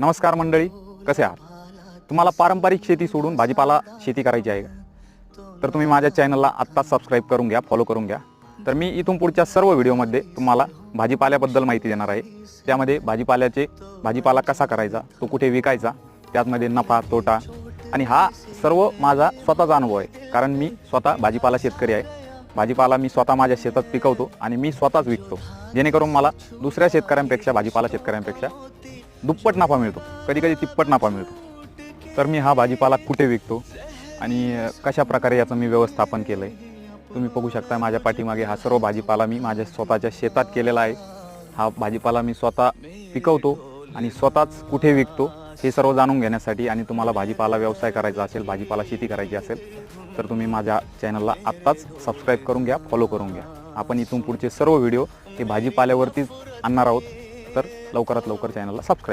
नमस्कार मंडळी कसे आहात? तुम्हाला पारंपरिक शेती सोडून भाजीपाला शेती करायची आहे का? तर तुम्ही माझ्या चॅनलला आत्ताच सबस्क्राईब करून घ्या फॉलो करून घ्या. तर मी इथून पुढच्या सर्व व्हिडिओमध्ये तुम्हाला भाजीपाल्याबद्दल माहिती देणार आहे. त्यामध्ये भाजीपाल्याचे भाजीपाला कसा करायचा तो कुठे विकायचा त्यामध्ये नफा तोटा आणि हा सर्व माझा स्वतःचा अनुभव आहे. कारण मी स्वतः भाजीपाला शेतकरी आहे. भाजीपाला मी स्वतः माझ्या शेतात पिकवतो आणि मी स्वतःच विकतो. जेणेकरून मला दुसऱ्या शेतकऱ्यांपेक्षा भाजीपाला शेतकऱ्यांपेक्षा दुप्पट नफा मिळतो. कधी कधी तिप्पट नफा मिळतो. तर मी हा भाजीपाला कुठे विकतो? आणि कशा प्रकारे याचं मी व्यवस्थापन केलं आहे तुम्ही बघू शकता माझ्या पाठीमागे हा सर्व भाजीपाला मी माझ्या स्वतःच्या शेतात केलेला आहे. हा भाजीपाला मी स्वतः पिकवतो आणि स्वतःच कुठे विकतो हे सर्व जाणून घेण्यासाठी आणि तुम्हाला भाजीपाला व्यवसाय करायचा असेल भाजीपाला शेती करायची असेल तर तुम्ही माझ्या चॅनलला आत्ताच सबस्क्राईब करून घ्या फॉलो करून घ्या. आपण इथून पुढचे सर्व व्हिडिओ हे भाजीपाल्यावरतीच आणणार आहोत. तर लवकरात लवकर चॅनलला सबस्क्राईब